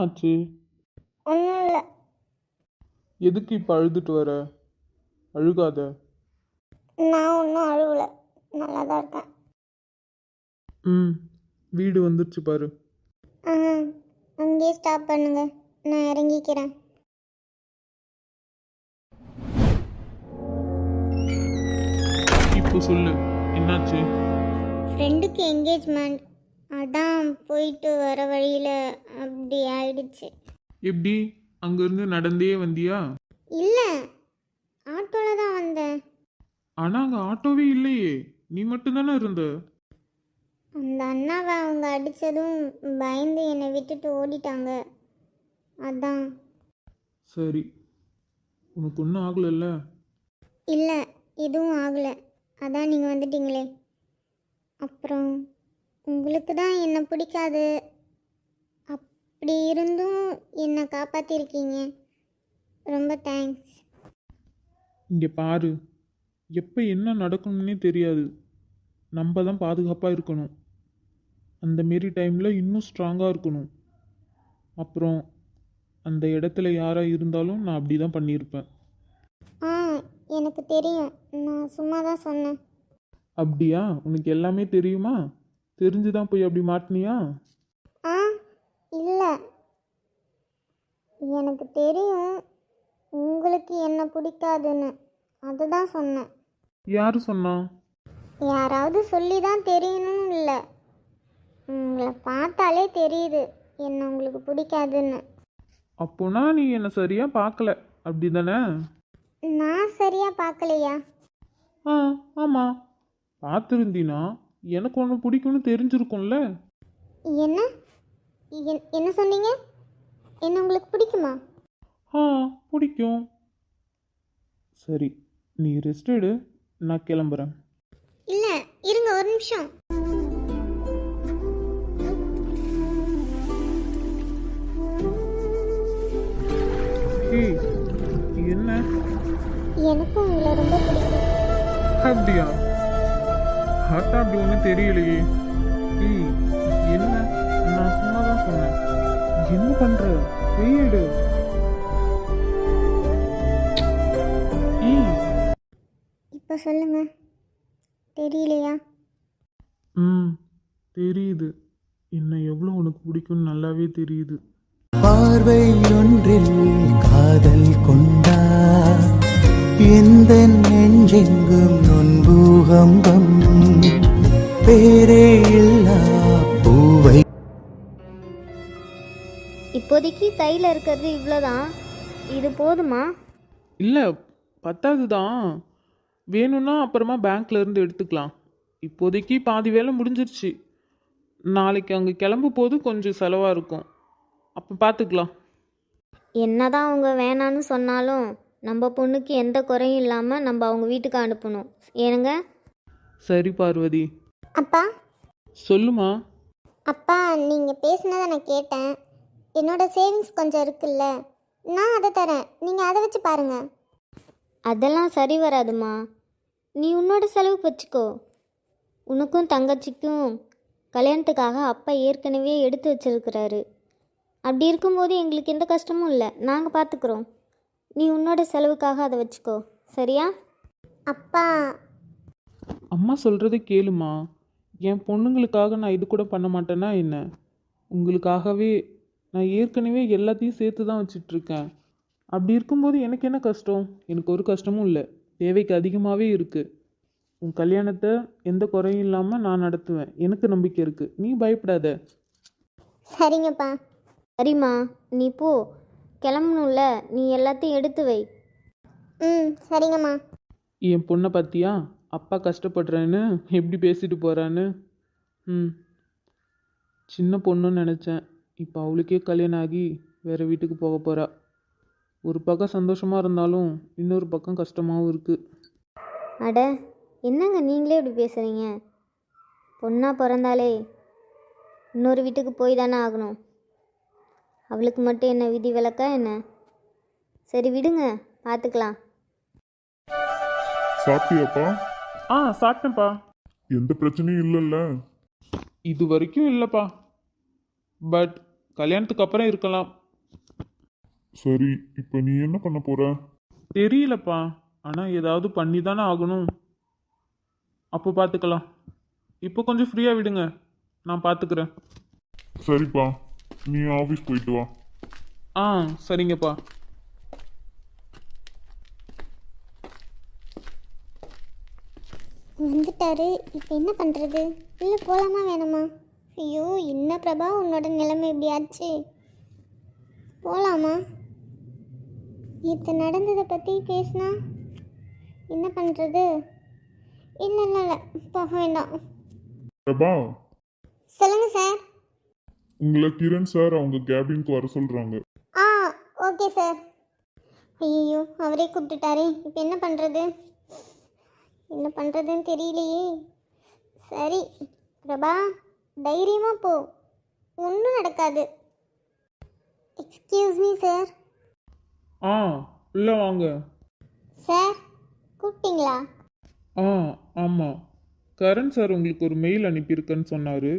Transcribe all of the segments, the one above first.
ஆச்சு ஒன்றும் இல்லை எதுக்கு இப்போ அழுதுட்டு வர? அழுகாத. நான் ஒன்றும் அழுவலை. நல்லா தான் இருக்கேன். ம். வீடு வந்துருச்சு பாரு. ஆ அங்கேயே ஸ்டாப் பண்ணுங்க. நான் இறங்கிக்கிறேன். இப்போ சொல்லு. என்னாச்சு? ஃப்ரெண்டுக்கு என்கேஜ்மெண்ட் அதான் போயிட்டு வர வழியில் அப்படி ஆயிடுச்சு. எப்படி? அங்கேருந்து நடந்தே வந்தியா? இல்லை ஆட்டோவில் தான் வந்தேன். ஆனால் அங்கே ஆட்டோவே இல்லையே. நீ மட்டும்தானே இருந்த? அந்த அண்ணாவை அவங்க அடித்ததும் பயந்து என்னை விட்டுட்டு ஓடிட்டாங்க. அதான். சரி. உனக்கு ஒன்றும் ஆகலைல்ல? இல்லை எதுவும் ஆகலை. அதான் நீங்கள் வந்துட்டீங்களே. அப்புறம்? உங்களுக்கு தான் என்னை பிடிக்காது. அப்படி இருந்தும் என்னை காப்பாற்றிருக்கீங்க ரொம்ப தேங்க்ஸ் இங்கே பாரு. எப்போ என்ன நடக்கணும்னே தெரியாது. நம்ம தான் பாதுகாப்பாக இருக்கணும். அந்த மாரி டைமில் இன்னும் ஸ்ட்ராங்காக இருக்கணும். அப்புறம் அந்த இடத்துல யாராக இருந்தாலும் நான் அப்படி தான் பண்ணியிருப்பேன். ஆ எனக்கு தெரியும். நான் சும்மா தான் சொன்னேன். அப்படியா? உனக்கு எல்லாமே தெரியுமா? தெரிஞ்சு தான் போய் அப்படி மாட்டினியா? ஆ இல்லை. எனக்கு தெரியும் உங்களுக்கு என்ன பிடிக்காதுன்னு. அதுதான் சொன்னேன். யார் சொன்னா? யாராவது சொல்லி தான் தெரியணும்னு இல்லை. உங்களை பார்த்தாலே தெரியுது என்ன உங்களுக்கு பிடிக்காதுன்னு. அப்போனா நீ என்னை சரியாக பார்க்கல. அப்படி தானே நான் சரியாக பார்க்கலையா? ஆ ஆமாம் பார்த்துருந்தீனா எனக்கு ஒன்று பிடிக்கும்னு தெரிஞ்சிருக்கும்ல. என்ன? என்- என்ன சொன்னீங்க? என்ன உங்களுக்கு பிடிக்குமா? ஆ பிடிக்கும். சரி நீ ரெஸ்ட் எடு நான் கிளம்புறேன். இல்லை இருங்க ஒரு நிமிஷம். ஏய் என்ன? எனக்கும் உங்களை ரொம்ப பிடிக்கும். அப்படியா? பார்த்தா அப்படி ஒன்றும் தெரியலையே. ஏய் என்ன? நான் சும்மா தான் சொன்னேன். என்ன பண்ற? ஏய். இப்போ சொல்லுங்க. தெரியலையா? ம் தெரியுது. என்ன எவ்வளோ உனக்கு பிடிக்கும்னு நல்லாவே தெரியுது. பார்வை ஒன்றில் காதல் கொண்டார் எந்த நெஞ்செங்கும் நொன்பூகம்பம் பேரே இல்லா பூவை. இப்போதைக்கு கையில் இருக்கிறது இவ்வளோதான் இது போதுமா? இல்லை பத்தாது தான் வேணும்னா அப்புறமா பேங்க்ல இருந்து எடுத்துக்கலாம். இப்போதைக்கு பாதி வேலை முடிஞ்சிருச்சு. நாளைக்கு அங்கே கிளம்பும் போது கொஞ்சம் செலவாக இருக்கும். அப்போ பார்த்துக்கலாம் என்னதான் அவங்க வேணான்னு சொன்னாலும் நம்ம பொண்ணுக்கு எந்த குறையும் இல்லாமல் நம்ம அவங்க வீட்டுக்கு அனுப்பணும். ஏனுங்க? சரி பார்வதி. அப்பா. சொல்லுமா. அப்பா நீங்கள் பேசினதை நான் கேட்டேன். என்னோட சேவிங்ஸ் கொஞ்சம் இருக்குல்ல. நான் அதை தரேன். நீங்கள் அதை வச்சு பாருங்க. அதெல்லாம் சரி வராதுமா. நீ உன்னோட செலவுக்கு வச்சுக்கோ. உனக்கும் தங்கச்சிக்கும் கல்யாணத்துக்காக அப்பா ஏற்கனவே எடுத்து வச்சிருக்கிறாரு. அப்படி இருக்கும்போது எங்களுக்கு எந்த கஷ்டமும் இல்லை. நாங்கள் பார்த்துக்குறோம் நீ உன்னோட செலவுக்காக அதை வச்சுக்கோ. சரியா? அப்பா. அம்மா சொல்கிறத கேளுமா. என் பொண்ணுங்களுக்காக நான் இது கூட பண்ண மாட்டேன்னா என்ன? உங்களுக்காகவே நான் ஏற்கனவே எல்லாத்தையும் சேர்த்து தான் வச்சிட்ருக்கேன். அப்படி இருக்கும்போது எனக்கு என்ன கஷ்டம்? எனக்கு ஒரு கஷ்டமும் இல்லை. தேவைக்கு அதிகமாகவே இருக்குது உன் கல்யாணத்தை எந்த குறையும் இல்லாமல் நான் நடத்துவேன். எனக்கு நம்பிக்கை இருக்குது நீ பயப்படாத. சரிங்கப்பா. சரிம்மா. நீ போ. கிளம்பணும்ல. நீ எல்லாத்தையும் எடுத்து வை. ம் சரிங்கம்மா. என் பொண்ணை பார்த்தியா? அப்பா கஷ்டப்படுறேன்னு எப்படி பேசிட்டு போகிறான்னு ம். சின்ன பொண்ணுன்னு நினச்சேன். இப்போ அவளுக்கே கல்யாணம் ஆகி வேறு வீட்டுக்கு போக போகிறா ஒரு பக்கம் சந்தோஷமாக இருந்தாலும் இன்னொரு பக்கம் கஷ்டமாகவும் இருக்குது அட என்னங்க நீங்களே இப்படி பேசுகிறீங்க பொண்ணாக பிறந்தாலே இன்னொரு வீட்டுக்கு போய் தானே ஆகணும். அவளுக்கு மட்டும் என்ன விதி விலக்கா என்ன? சரி விடுங்க. பார்த்துக்கலாம் சாப்பிட்டியாப்பா? ஆ சாப்பிட்டேன்ப்பா. எந்த பிரச்சனையும் இல்லைல்ல. இது வரைக்கும் இல்லைப்பா. பட் கல்யாணத்துக்கு அப்புறம் இருக்கலாம். சரி இப்போ நீ என்ன பண்ண போற? தெரியலப்பா. ஆனால் ஏதாவது பண்ணி தானே ஆகணும். அப்போ பார்த்துக்கலாம் இப்போ கொஞ்சம் ஃப்ரீயாக விடுங்க. நான் பார்த்துக்கிறேன் சரிப்பா. நீ ஆஃபீஸ் போயிட்டு வா. ஆ சரிங்கப்பா. வந்துட்டாரு. இப்போ என்ன பண்ணுறது இல்லை போகலாமா வேணாமா? ஐயோ என்ன பிரபா உன்னோட நிலைமை இப்படி ஆச்சு? போகலாமா நேற்று நடந்ததை பற்றி பேசினா என்ன பண்ணுறது இல்லை இல்லை இல்லை போக வேண்டாம். பிரபா. சொல்லுங்கள் சார். உங்களை கிரண் சார் அவங்க கேபினுக்கு வர சொல்றாங்க. ஆ ஓகே சார். ஐயோ அவரே கூப்பிட்டுட்டாரே. இப்போ என்ன பண்ணுறது என்ன பண்ணுறதுன்னு தெரியலையே. சரி பிரபா தைரியமாக போ. ஒன்றும் நடக்காது. எக்ஸ்கியூஸ் மீ சார் ஆ உள்ளே வாங்க. சார் கூப்பிட்டீங்களா? ஆ ஆமாம் கரண் சார் உங்களுக்கு ஒரு மெயில் அனுப்பியிருக்கேன்னு சொன்னார்.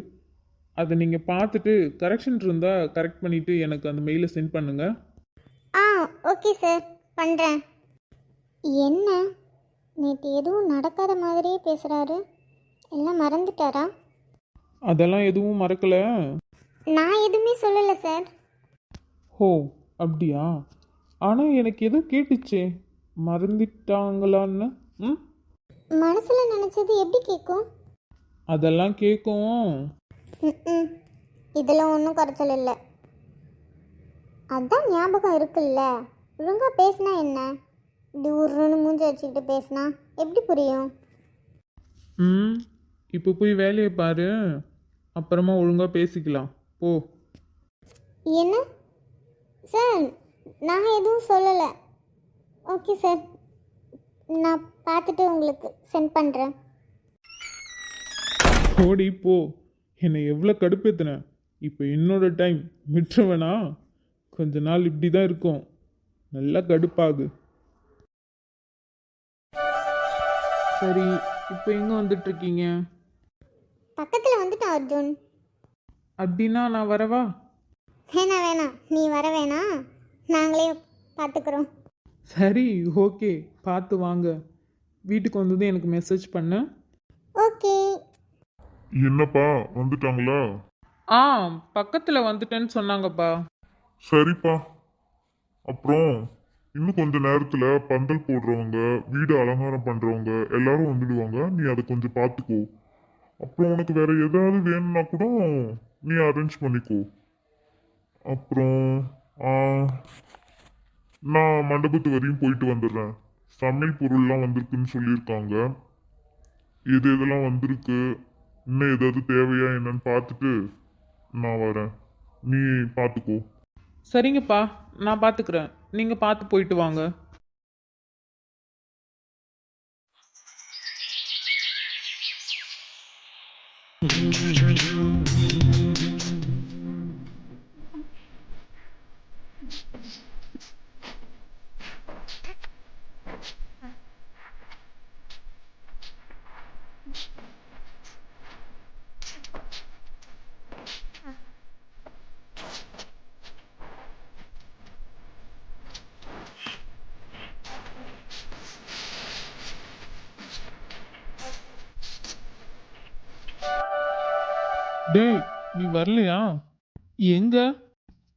அதை நீங்கள் பார்த்துட்டு கரெக்ஷன் இருந்தால் கரெக்ட் பண்ணிவிட்டு எனக்கு அந்த மெயிலை சென்ட் பண்ணுங்கள் ஆ ஓகே சார் பண்ணுறேன் என்ன? நேற்று எதுவும் நடக்காத மாதிரியே பேசுகிறாரு எல்லாம் மறந்துட்டாரா? அதெல்லாம் எதுவும் மறக்கலை. நான் எதுவுமே சொல்லலை சார். ஹோ அப்படியா? ஆனால் எனக்கு எதோ கேட்டுச்சே. மறந்துட்டாங்களான்னு? ம்? மனசில் நினச்சது எப்படி கேட்கும் அதெல்லாம் கேட்கும் ம்ம். இதில் ஒன்றும் குறைச்சல் இல்லை அதான் ஞாபகம் இருக்குல்ல. ஒழுங்காக பேசினா என்ன? இப்படி உருன்னு மூஞ்சி வச்சுக்கிட்டு பேசினா எப்படி புரியும்? ம் இப்போ போய் வேலையை பாரு. அப்புறமா ஒழுங்காக பேசிக்கலாம். போ. என்ன? சார் நான் எதுவும் சொல்லலை. Okay sir. நான் பார்த்துட்டு உங்களுக்கு சென்ட் பண்ணுறேன் ஓடி போ. என்னை எவ்வளோ கடுப்பேத்தின? இப்போ என்னோட டைம். விட்டுருவேனா? கொஞ்ச நாள் இப்படி தான் இருக்கும். நல்லா கடுப்பாகு. சரி இப்போ எங்கே வந்துட்டுருக்கீங்க பக்கத்தில் வந்துட்டேன் அர்ஜுன். அப்படின்னா நான் வரவா? வேணாம் வேணாம் நீ வர வேணாம் நாங்களே பார்த்துக்குறோம் சரி ஓகே. பார்த்து வாங்க. வீட்டுக்கு வந்ததும் எனக்கு மெசேஜ் பண்ண. ஓகே. என்னப்பா வந்துட்டாங்களா? ஆ பக்கத்தில் வந்துட்டேன்னு சொன்னாங்கப்பா. சரிப்பா. அப்புறம்? இன்னும் கொஞ்ச நேரத்துல பந்தல் போடுறவங்க வீடு அலங்காரம் பண்றவங்க எல்லாரும் வந்துடுவாங்க. நீ அதை கொஞ்சம் பார்த்துக்கோ. அப்புறம் உனக்கு வேற ஏதாவது வேணும்னா கூட நீ அரேஞ்ச் பண்ணிக்கோ. அப்புறம் நான் மண்டபத்து வரையும் போயிட்டு வந்துடுறேன். சமையல் பொருள்லாம் வந்திருக்குன்னு சொல்லியிருக்காங்க. எது எதெல்லாம் வந்திருக்கு? இன்னும் ஏதாவது தேவையா என்னன்னு பார்த்துட்டு நான் வரேன். நீ பார்த்துக்கோ. சரிங்கப்பா நான் பார்த்துக்கிறேன். நீங்கள் பார்த்து போயிட்டு வாங்க. டேய் நீ வரலையா? எங்க?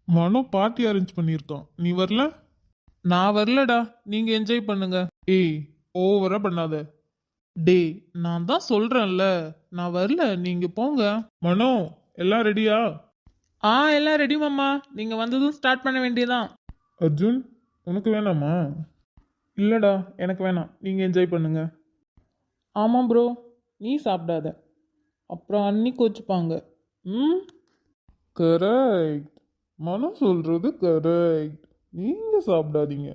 மனோ பார்ட்டி அரேஞ்ச் பண்ணியிருக்கோம் நீ வரல? நான் வரலடா. நீங்க என்ஜாய் பண்ணுங்க. ஏய் ஓவரா பண்ணாத. டேய் நான் தான் சொல்றேன்ல. நான் வரல. நீங்க போங்க. மனோ எல்லாம் ரெடியா ஆ எல்லாம் ரெடி மாமா. நீங்க வந்ததும் ஸ்டார்ட் பண்ண வேண்டியதான் அர்ஜுன் உனக்கு வேணாமா? இல்லடா எனக்கு வேணாம். நீங்க என்ஜாய் பண்ணுங்க. ஆமாம் ப்ரோ நீ சாப்பிடாத. அப்புறம் அன்னி கோச்சுப்பாங்க. ம்? கரெக்ட் மனம் சொல்கிறது கரெக்ட் நீங்கள் சாப்பிடாதீங்க.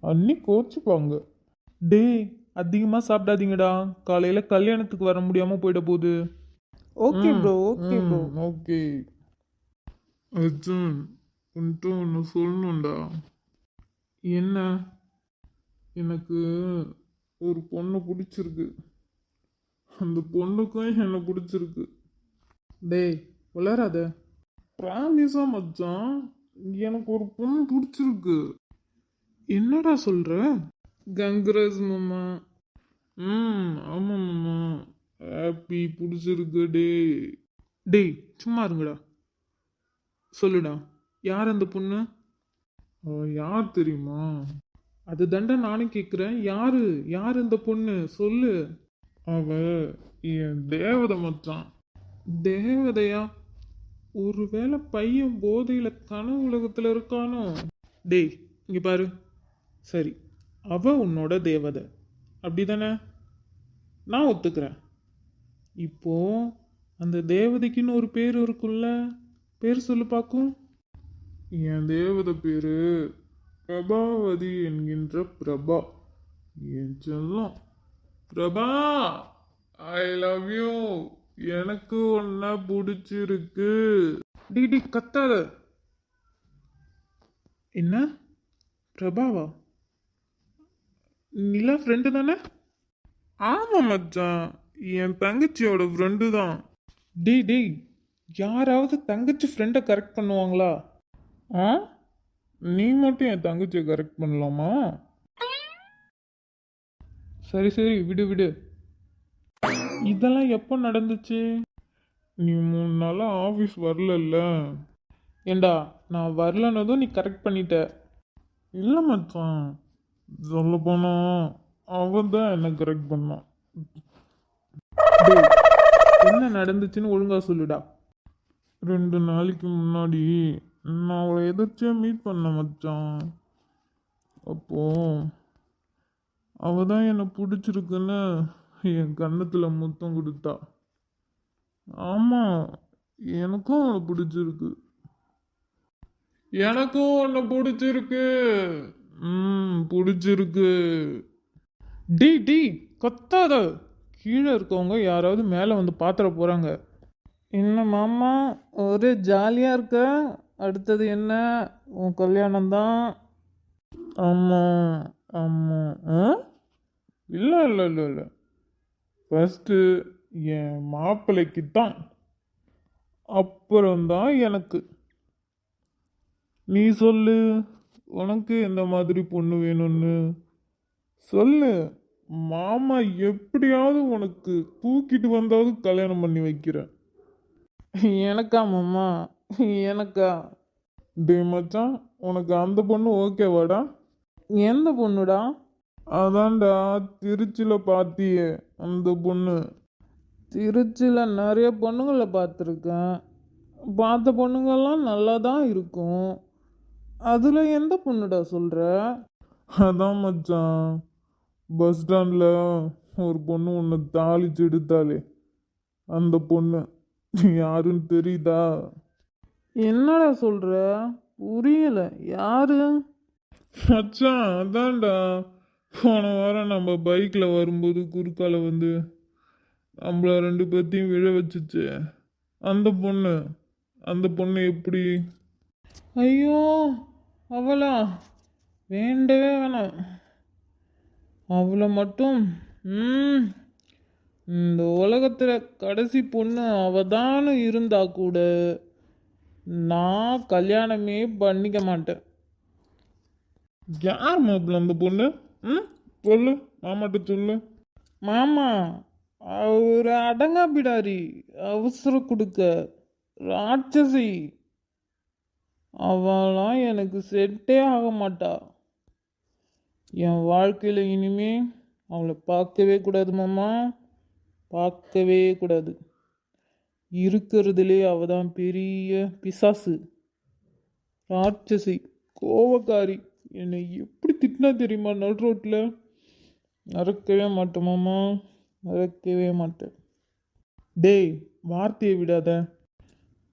அன்னி கோச்சுப்பாங்க. டேய் அதிகமாக சாப்பிடாதீங்கடா. காலையில் கல்யாணத்துக்கு வர முடியாமல் போயிட போகுது. Okay bro okay bro. Okay. Arjun உன்ட்டு ஒன்று சொல்லணும்டா. என்ன? எனக்கு ஒரு பொண்ணு பிடிச்சிருக்கு. அந்த பொண்ணுக்கும் என்னை பிடிச்சிருக்கு. டேய் வளராத. ப்ராமிஸா மச்சான் எனக்கு ஒரு பொண்ணு பிடிச்சிருக்கு. என்னடா சொல்ற? கங்கராஜ் மாமா. ம் ஆமாம் மாமா. ஹாப்பி பிடிச்சிருக்கு டே டேய் சும்மா இருங்கடா. சொல்லுடா யார் அந்த பொண்ணு? யார் தெரியுமா? அது தண்டா நானும் கேட்குறேன் யாரு? யார் இந்த பொண்ணு? சொல்லு. அவ என் தேவதை மச்சான். தேவதையா? ஒருவேளை பையன் போதையில கனவு உலகத்துல இருக்கானோ? டேய் இங்க பாரு. சரி அவ உன்னோட தேவதை. அப்படிதானே? நான் ஒத்துக்கிறேன். இப்போ அந்த தேவதைக்குன்னு ஒரு பேர் இருக்குல்ல பேர் சொல்லு பார்க்கும் என் தேவதை பேரு பிரபாவதி என்கின்ற பிரபா. என் செல்லம். பிரபா ஐ லவ் யூ எனக்கு ஒன்ன பிடிச்சிருக்கு. டிடி கத்தாத. என்ன? பிரபாவா? நிலா ஃப்ரெண்டு தானே? ஆமாம் மச்சான். என் தங்கச்சியோட ஃப்ரெண்டு தான். டேய் டேய் யாராவது தங்கச்சி ஃப்ரெண்டை கரெக்ட் பண்ணுவாங்களா? ஆ? நீ மட்டும் என் தங்கச்சியை கரெக்ட் பண்ணலாமா? சரி சரி விடு விடு. இதெல்லாம் எப்போ நடந்துச்சு? நீ மூணு நாளாக ஆஃபீஸ் வரலல்ல. ஏண்டா நான் வரலன்னதும் நீ கரெக்ட் பண்ணிட்ட. இல்லை மச்சான். சொல்ல போனா அவன் தான் என்ன கரெக்ட் பண்ணான். என்ன நடந்துச்சுன்னு ஒழுங்காக சொல்லுடா. ரெண்டு நாளைக்கு முன்னாடி நான் அவளை எதிர்ச்சியா மீட் பண்ண மச்சான். அப்போது அவ தான் என்னை பிடிச்சிருக்குன்னு என் கன்னத்தில் முத்தம் கொடுத்தா. ஆமாம் எனக்கும் அவனை பிடிச்சிருக்கு. எனக்கும் உன்னை பிடிச்சிருக்கு. ம் பிடிச்சிருக்கு. டி டி கத்தாத. கீழே இருக்கவங்க யாராவது மேலே வந்து பாத்திர போகிறாங்க என்ன மாமா ஒரே ஜாலியாக இருக்க? அடுத்தது என்ன? உன் கல்யாணம் தான் ஆமாம் ஆமாம் ஆ? இல்லை இல்லை இல்லை இல்லை. ஃபஸ்ட்டு என் மாப்பிள்ளைக்கு தான் அப்புறம்தான் எனக்கு. நீ சொல்லு உனக்கு எந்த மாதிரி பொண்ணு வேணும்னு. சொல்லு மாமா எப்படியாவது உனக்கு தூக்கிட்டு வந்தாவது கல்யாணம் பண்ணி வைக்கிறேன். எனக்கா மாமா? எனக்கா? டே மச்சான் உனக்கு அந்த பொண்ணு ஓகேவாடா எந்த பொண்ணுடா? அதான்டா திருச்சியில் பார்த்தியே அந்த பொண்ணு. திருச்சியில் நிறைய பொண்ணுங்களை பார்த்துருக்கேன். பார்த்த பொண்ணுங்கெல்லாம் நல்லா தான் இருக்கும்? அதில் எந்த பொண்ணுடா சொல்கிற அதான் மச்சான். பஸ் ஸ்டாண்டில் ஒரு பொண்ணு ஒன்று தாளிச்சு எடுத்தாளே. அந்த பொண்ணு. யாருன்னு தெரியுதா? என்னடா சொல்கிற புரியல. யாரு? மச்சான் அதான்டா. போன வாரம் நம்ம பைக்கில் வரும்போது குறுக்கால வந்து நம்மள ரெண்டு பேர்த்தையும் விழ வச்சுச்சு. அந்த பொண்ணு அந்த பொண்ணு எப்படி? ஐயோ அவளா? வேண்டவே வேணாம். அவளை மட்டும் இந்த உலகத்தில் கடைசி பொண்ணு அவதான்னு இருந்தா கூட நான் கல்யாணமே பண்ணிக்க மாட்டேன். யார் மாப்பிள்ள அந்த பொண்ணு? ம்? சொல்லு. மாமாட்ட சொல்லு. மாமா ஒரு அடங்கா பிடாரி. அவசரம் கொடுக்க. ராட்சசி. அவளாம் எனக்கு செட்டே ஆக மாட்டா. என் வாழ்க்கையில் இனிமே அவளை பார்க்கவே கூடாது மாமா. பார்க்கவே கூடாது. இருக்கிறதுலே அவள் தான் பெரிய பிசாசு. ராட்சசி. கோவக்காரி. என்னை எப்படி திட்டினா தெரியுமா? நடு ரோட்டில் மறக்கவே மாட்டேன் மாமா. மறக்கவே மாட்டேன். டேய் வார்த்தையை விடாத.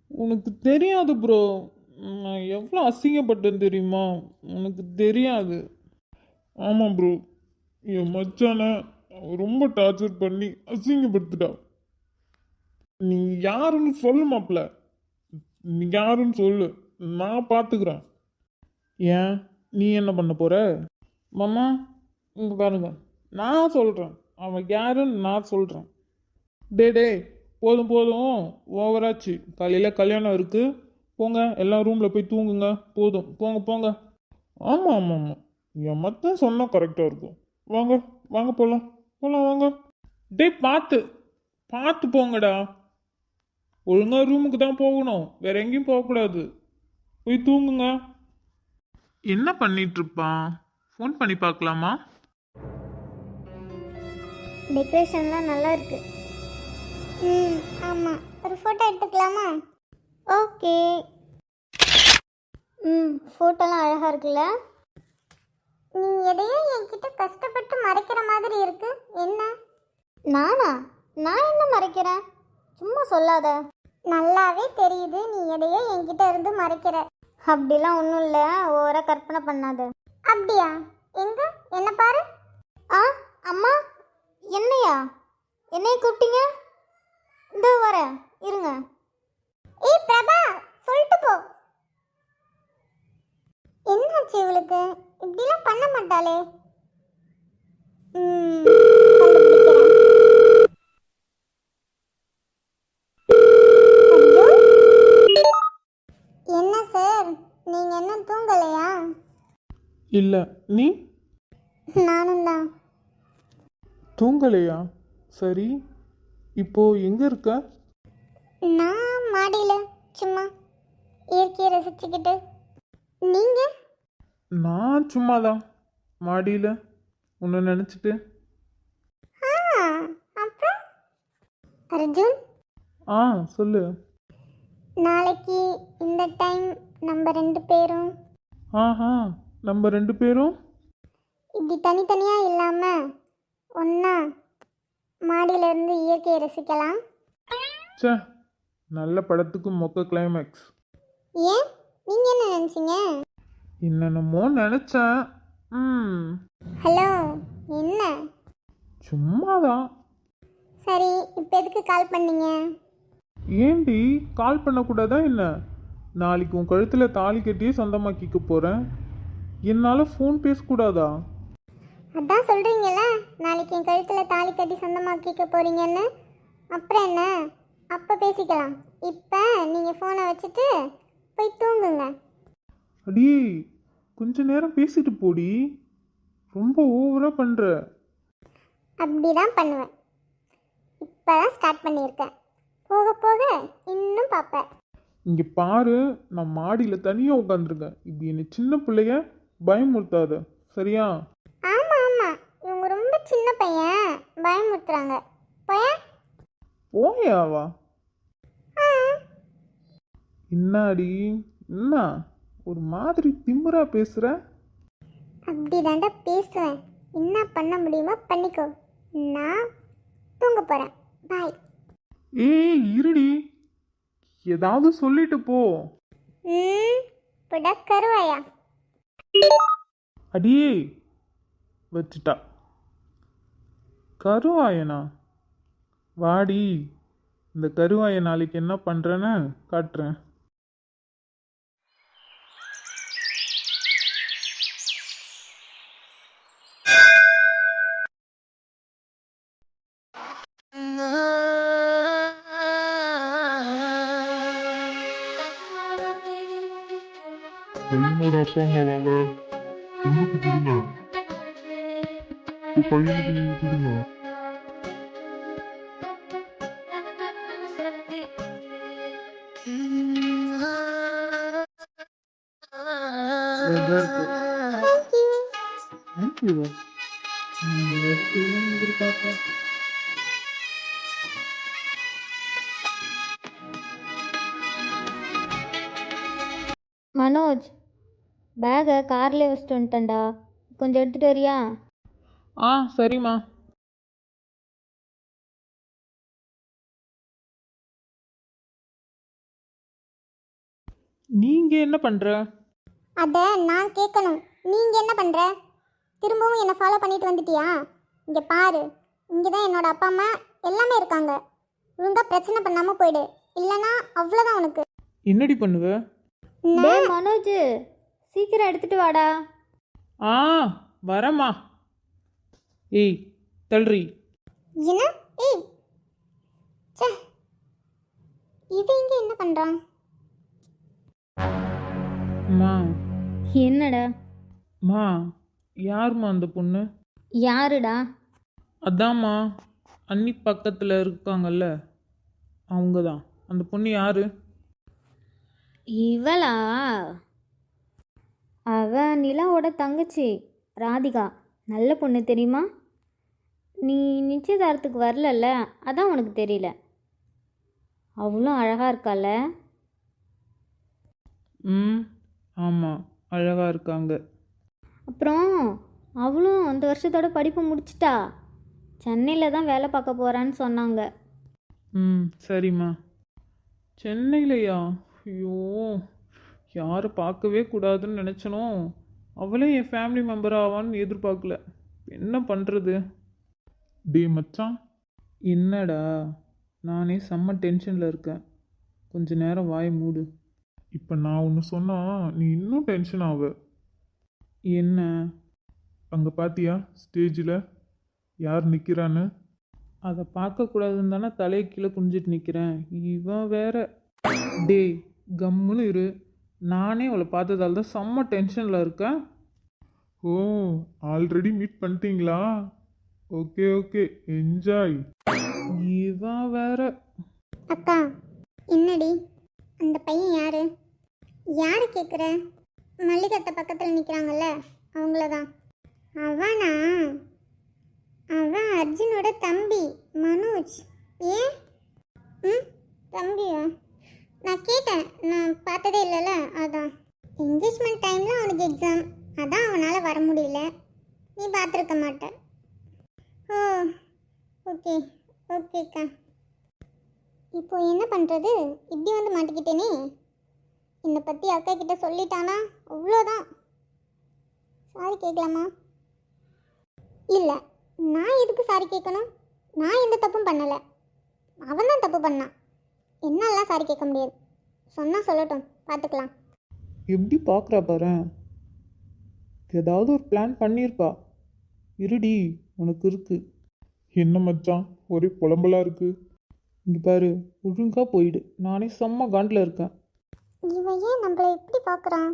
உனக்கு தெரியாது ப்ரோ நான் எவ்வளோ அசிங்கப்பட்டேன் தெரியுமா? உனக்கு தெரியாது. ஆமாம் ப்ரோ என் மச்சானை ரொம்ப டார்ச்சர் பண்ணி அசிங்கப்படுத்துட்டா. நீ யாருன்னு சொல்லு மாப்பிள்ள. நீ யாருன்னு சொல்லு. நான் பார்த்துக்குறேன் ஏன்? நீ என்ன பண்ண போகிற மாமா இங்கே பாருங்க. நான் சொல்கிறேன் அவன் யாருன்னு நான் சொல்கிறேன் டே டே போதும் போதும். ஓவராச்சு. காலையில் கல்யாணம் இருக்குது போங்க எல்லாம் ரூமில் போய் தூங்குங்க. போதும். போங்க போங்க. ஆமாம் ஆமாம் ஆமாம் என் மட்டும் சொன்னால் கரெக்டாக இருக்கும். வாங்க வாங்க போகலாம் போகலாம் வாங்க. டேய் பார்த்து. பார்த்து போங்கடா. ஒழுங்காக ரூமுக்கு தான் போகணும். வேற எங்கேயும் போகக்கூடாது. போய் தூங்குங்க. என்ன பண்ணிட்டு இருப்பான் ஃபோன் பண்ணி பார்க்கலாமா? டெக்கரேஷன்லாம் நல்லா இருக்கு ம் ஆமாம் ஒரு ஃபோட்டோ எடுத்துக்கலாமா? ஓகே ம் ஃபோட்டோலாம் அழகாக இருக்குல்ல? நீ எதையோ என்கிட்ட கஷ்டப்பட்டு மறைக்கிற மாதிரி இருக்கு. என்ன? நானா? நான் என்ன மறைக்கிறேன்? சும்மா சொல்லாத. நல்லாவே தெரியுது. நீ எதையோ என்கிட்ட இருந்து மறைக்கிற. அப்படிலாம் ஒன்றும் இல்லை. ஓவராக கற்பனை பண்ணாத. அப்படியா? எங்க? என்ன பாரு. ஆ அம்மா என்னையா? என்னைய கூப்பிட்டீங்க? இந்த வரேன் இருங்க. ஏய் பிரபா சொல்லிட்டு போ. என்னாச்சு இவளுக்கு? இப்படிலாம் பண்ண மாட்டாளே. ம், கண்டுபிடிக்கிறேன். அர்ஜுன்? என்ன சார் நீங்க என்ன தூங்கலையா? இல்லை நீ? நானும் தான். தூங்கலையா? சரி இப்போ எங்கே இருக்க? நான் மாடியில் சும்மா இயற்கையை ரசிச்சுக்கிட்டு. நீங்க? நான் சும்மா தான் மாடியில் உன்னை நினச்சிட்டு. ஆ அப்புறம்? அர்ஜுன்? ஆ சொல்லு. நாளைக்கு இந்த டைம் நம்ம ரெண்டு பேரும். ஆஹா நம்ம ரெண்டு பேரும்? இப்படி தனித்தனியாக இல்லாமல் ஒன்றா மாடியிலேருந்து இயற்கையை ரசிக்கலாம். ச்சே நல்ல படத்துக்கு மொக்க கிளைமேக்ஸ் ஏன்? நீங்கள் என்ன நினச்சிங்க? என்னென்னமோ நினச்சேன். ம். ஹலோ என்ன? சும்மா தான் சரி இப்போ எதுக்கு கால் பண்ணீங்க? ஏண்டி கால் பண்ணக்கூடாதா என்ன? நாளைக்கு உன் கழுத்தில் தாலி கட்டியே சொந்தமாக்கிக்க போகிறேன் என்னால் ஃபோன் பேசக்கூடாதா? அதான் சொல்கிறீங்கள நாளைக்கு என் கழுத்தில் தாலி கட்டி சொந்தமாக்கிக்க போகிறீங்கன்னு அப்புறம் என்ன? அப்போ பேசிக்கலாம். இப்போ நீங்கள் ஃபோனை வச்சுட்டு போய் தூங்குங்க. அடியே கொஞ்ச நேரம் பேசிட்டு போடி. ரொம்ப ஓவராக பண்ணுற அப்படி தான் பண்ணுவேன். இப்போ தான் ஸ்டார்ட் பண்ணியிருக்கேன். போக போக இன்னும் பார்ப்பேன். இங்கே பாரு நான் மாடியில் தனியாக உட்காந்துருக்கேன் இப்படி என்னை சின்ன பிள்ளைய பயமுறுத்தாத. சரியா? ஆமாம் ஆமாம் இவங்க ரொம்ப சின்ன பையன். பயமுறுத்துறாங்க. பையன் போயாவா என்னாடி? என்ன? ஒரு மாதிரி திமிரா பேசுகிற அப்படி தாண்டா பேசுவேன். என்ன பண்ண முடியுமோ பண்ணிக்கோ. நான் தூங்க போகிறேன் பாய். ஏய் இருடி. ஏதாவது சொல்லிட்டு போ. அடியே வச்சுட்டா. கருவாயனா? வாடி இந்த கருவாய நாளைக்கு என்ன பண்ணுறேன்னு காட்டுறேன். பையனோட அப்பா அம்மா வாங்க உள்ளுக்கு கொடுங்க உன் பையனுக்கு நீங்க கொடுங்க மனோஜ் பேகை கார்லேயே வச்சுட்டு வந்துட்டேன்டா. கொஞ்சம் எடுத்துகிட்டு வரியா? ஆ சரிம்மா. நீங்கள் என்ன பண்ணுற அதை நான் கேட்கணும் நீங்கள் என்ன பண்ணுற திரும்பவும் என்னை ஃபாலோ பண்ணிட்டு வந்துட்டியா? இங்கே பாரு. இங்கே தான் என்னோட அப்பா அம்மா எல்லாமே இருக்காங்க. ஒழுங்காக பிரச்சனை பண்ணாமல் போயிடு. இல்லைன்னா அவ்வளோதான் உனக்கு. என்னடி பண்ணுவ? டேய் மனோஜ். சீக்கிரம் எடுத்துட்டு வாடா. ஆ வரேம்மா. ஏய் தள்ளுறி. என்ன? ஏய். ச்சே. இது இங்கே என்ன பண்ணுறான் அம்மா. என்னடா? மா யாரும்மா அந்த பொண்ணு? யாருடா? அதாம்மா அன்னி பக்கத்தில் இருக்காங்கல்ல. அவங்க தான் அந்த பொண்ணு யாரு? இவளா? அவ நிலாவோட தங்கச்சி ராதிகா. நல்ல பொண்ணு தெரியுமா? நீ நிச்சயதார்த்தத்துக்கு வரலல்ல? அதான் உனக்கு தெரியல. அவளும் அழகாக இருக்கால ம் ஆமாம் அழகாக இருக்காங்க. அப்புறம் அவளும் அந்த வருஷத்தோட படிப்பு முடிச்சிட்டா? சென்னையில் தான் வேலை பார்க்க போகிறான்னு சொன்னாங்க. ம் சரிம்மா. சென்னையிலையா? ஐயோ. யாரை பார்க்கவே கூடாதுன்னு நினச்சனோ? அவளே என் ஃபேமிலி மெம்பர் ஆவான்னு எதிர்பார்க்கல. என்ன பண்ணுறது டே மச்சான். என்னடா? நானே செம்ம டென்ஷனில் இருக்கேன். கொஞ்ச நேரம் வாய் மூடு. இப்போ நான் ஒன்று சொன்னால் நீ இன்னும் டென்ஷன் ஆவ. என்ன? அங்கே பாத்தியா? ஸ்டேஜில் யார் நிற்கிறான்னு அதை பார்க்கக்கூடாதுன்னு தானே தலையை கீழே குனிஞ்சிட்டு நிற்கிறேன் இவன் வேற. டேய் கம்முன்னு இரு. நானே அவளை பார்த்ததால தான் செம்ம டென்ஷனில் இருக்கேன். ஓ ஆல்ரெடி மீட் பண்ணிட்டீங்களா? ஓகே ஓகே என்ஜாய் இதான் வேற. அக்கா என்னடி? அந்த பையன் யாரு? யாரு கேட்குற மல்லிகத்தை பக்கத்தில் நிற்கிறாங்கல்ல அவங்கள தான் அவனா? அவன் அர்ஜுனோட தம்பி மனோஜ். ஏன்? ம் தம்பியா? நான் கேட்டேன். நான் பார்த்ததே இல்லைல்ல? அதான். என்கேஜ்மெண்ட் டைமில் அவனுக்கு எக்ஸாம் அதான் அவனால் வர முடியல. நீ பார்த்துருக்க மாட்ட. ஓ ஓகே ஓகேக்கா இப்போ என்ன பண்ணுறது இப்படி வந்து மாட்டிக்கிட்டேனே. என்னை பற்றி அக்கா கிட்ட சொல்லிட்டானா? அவ்வளோதான். சாரி கேட்கலாமா இல்லை நான் எதுக்கு சாரி கேட்கணும் நான் எந்த தப்பும் பண்ணலை. அவன் தான் தப்பு பண்ணான். என்னாலாம் சாரி கேட்க முடியாது சொன்னால் சொல்லட்டும் பார்த்துக்கலாம். எப்படி பார்க்குறா பாரு. ஏதாவது ஒரு பிளான் பண்ணியிருப்பா. இருடி உனக்கு இருக்கு. என்ன மச்சான் ஒரே புலம்பலா இருக்கு. இங்க பாரு ஒழுங்கா போயிடு. நானே செம்ம காண்டில் இருக்கேன். இவன் ஏன் நம்மளை எப்படி பார்க்குறான்?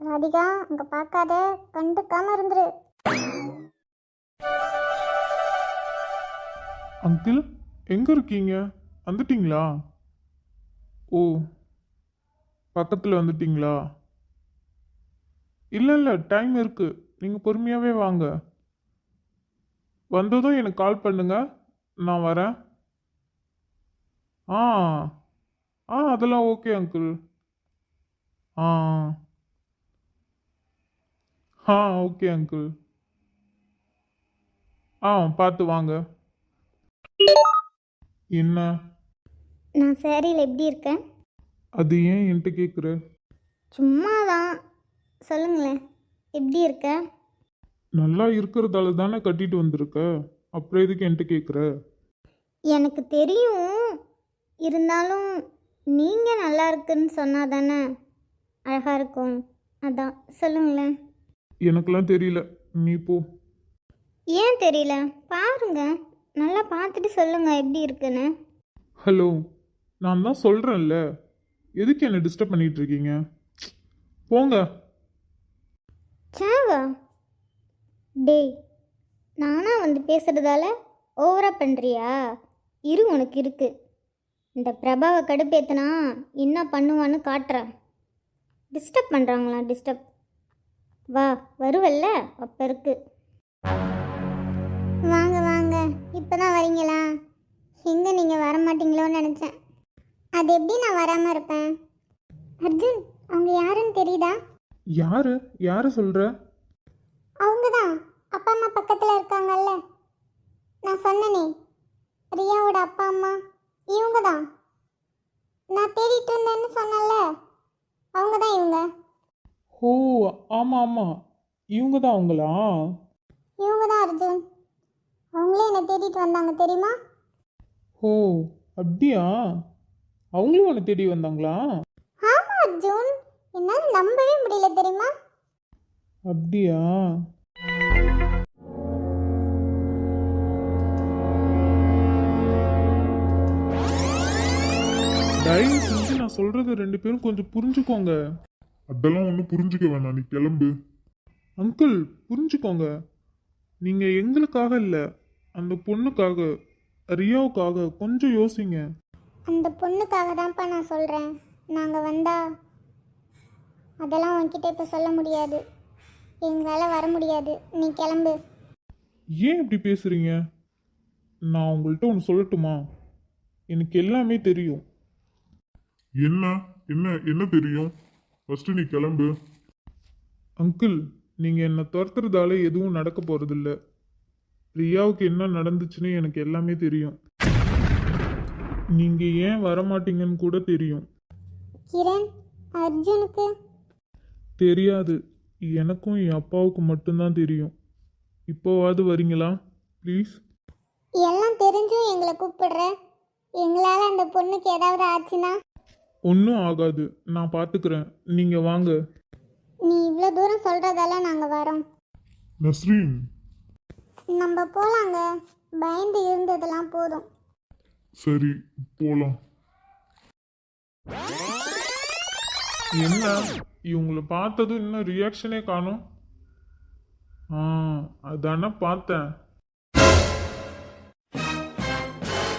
ராதிகா அங்கே பார்க்காத கண்டுக்காம இருந்துரு. அங்கிள் எங்கே இருக்கீங்க? வந்துட்டீங்களா? ஓ பக்கத்தில் வந்துட்டிங்களா? இல்லை இல்லை டைம் இருக்குது நீங்கள் பொறுமையாகவே வாங்க. வந்ததும் எனக்கு கால் பண்ணுங்க. நான் வரேன். ஆ ஆ அதெல்லாம் ஓகே அங்கிள் ஆ ஆ ஓகே அங்கிள் ஆ பார்த்து வாங்க. என்ன? நான் சேரீயில் எப்படி இருக்கேன்? அது ஏன் என்கிட்ட கேட்குற சும்மா தான் சொல்லுங்களேன். எப்படி இருக்க? நல்லா இருக்கிறதால தானே கட்டிட்டு வந்திருக்க? அப்புறம் எதுக்கு என்கிட்ட கேட்குற எனக்கு தெரியும். இருந்தாலும் நீங்கள் நல்லா இருக்குன்னு சொன்னால் தானே அழகாக இருக்கும். அதான். சொல்லுங்களேன். எனக்கெல்லாம் தெரியல. நீ போ. ஏன் தெரியல? பாருங்க. நல்லா பார்த்துட்டு சொல்லுங்க எப்படி இருக்குன்னு. ஹலோ. நான் தான் சொல்கிறேன்ல எதுக்கு என்னை டிஸ்டர்ப் பண்ணிட்டு இருக்கீங்க போங்க. சாவா? டேய் நானா வந்து பேசுகிறதால ஓவரா பண்ணுறியா இரு உனக்கு இருக்கு. இந்த பிரபாவை கடுப்பேத்தனா என்ன பண்ணுவான்னு காட்டுறேன். டிஸ்டர்ப் பண்ணுறாங்களா டிஸ்டர்ப் வா வருவல்ல? அப்போ இருக்கு. வாங்க வாங்க. இப்போ தான் வரீங்களா? எங்கே நீங்கள் வர மாட்டீங்களோன்னு நினச்சேன். அது எப்படி நான் வராமல் இருப்பேன்? அர்ஜுன் அவங்க யாருன்னு தெரியுதா? யாரு? யாரை சொல்கிற அவங்க தான் அப்பா அம்மா பக்கத்தில் இருக்காங்கல்ல. நான் சொன்னனே ரியாவோட அப்பா அம்மா இவங்க தான் நான் தேடிட்டு இருந்தேன்னு சொன்னேன்ல அவங்க தான் இவங்க. ஓ ஆமாம் ஆமாம் இவங்க தான் அவங்களா? இவங்க தான் அர்ஜுன். அவங்களே என்னை தேடிட்டு வந்தாங்க தெரியுமா? ஓ அப்படியா? அவங்களும் உன்னை தேடி வந்தாங்களா? ஆமா அர்ஜுன். என்னால நம்பவே முடியல தெரியுமா? அப்படியா? தயவு செஞ்சு நான் சொல்றத ரெண்டு பேரும் கொஞ்சம் புரிஞ்சுக்கோங்க. அதெல்லாம் ஒன்றும் புரிஞ்சுக்க வேணாம். நீ கிளம்பு. அங்கிள் புரிஞ்சுக்கோங்க. நீங்கள் எங்களுக்காக இல்லை அந்த பொண்ணுக்காக ரியோவுக்காக கொஞ்சம் யோசிங்க. அந்த பொண்ணுக்காக தான்ப்பா நான் சொல்கிறேன் நாங்கள் வந்தா அதெல்லாம் உன்கிட்ட இப்போ சொல்ல முடியாது. எங்களால் வர முடியாது. நீ கிளம்பு. ஏன் இப்படி பேசுகிறீங்க நான் உங்கள்கிட்ட ஒன்று சொல்லட்டுமா? எனக்கு எல்லாமே தெரியும். என்ன? என்ன? என்ன தெரியும்? ஃபர்ஸ்ட் நீ கிளம்பு. அங்கிள் நீங்கள் என்னை துரத்துறதால எதுவும் நடக்க போகிறதில்ல ரியாவுக்கு என்ன நடந்துச்சுன்னு எனக்கு எல்லாமே தெரியும். நீங்கள் ஏன் வரமாட்டீங்கன்னு கூட தெரியும். கிரண் அர்ஜுனுக்கு? தெரியாது. எனக்கும் என் அப்பாவுக்கு மட்டும்தான் தெரியும். இப்போவாது வரீங்களா? ப்ளீஸ். எல்லாம் தெரிஞ்சும் எங்களை கூப்பிடுற? எங்களால் அந்த பொண்ணுக்கு ஏதாவது ஆச்சுன்னா? ஒன்றும் ஆகாது. நான் பார்த்துக்கிறேன் நீங்கள் வாங்க. நீ இவ்வளோ தூரம் சொல்கிறதால நாங்கள் வரோம். நஸ்ரீன். நம்ம போகலாங்க பயந்து இருந்ததெல்லாம் போதும். சரி போலாம். என்ன? இவங்களை பார்த்ததும் இன்னும் ரியாக்ஷனே காணும். ஆ அதானே பார்த்தேன்.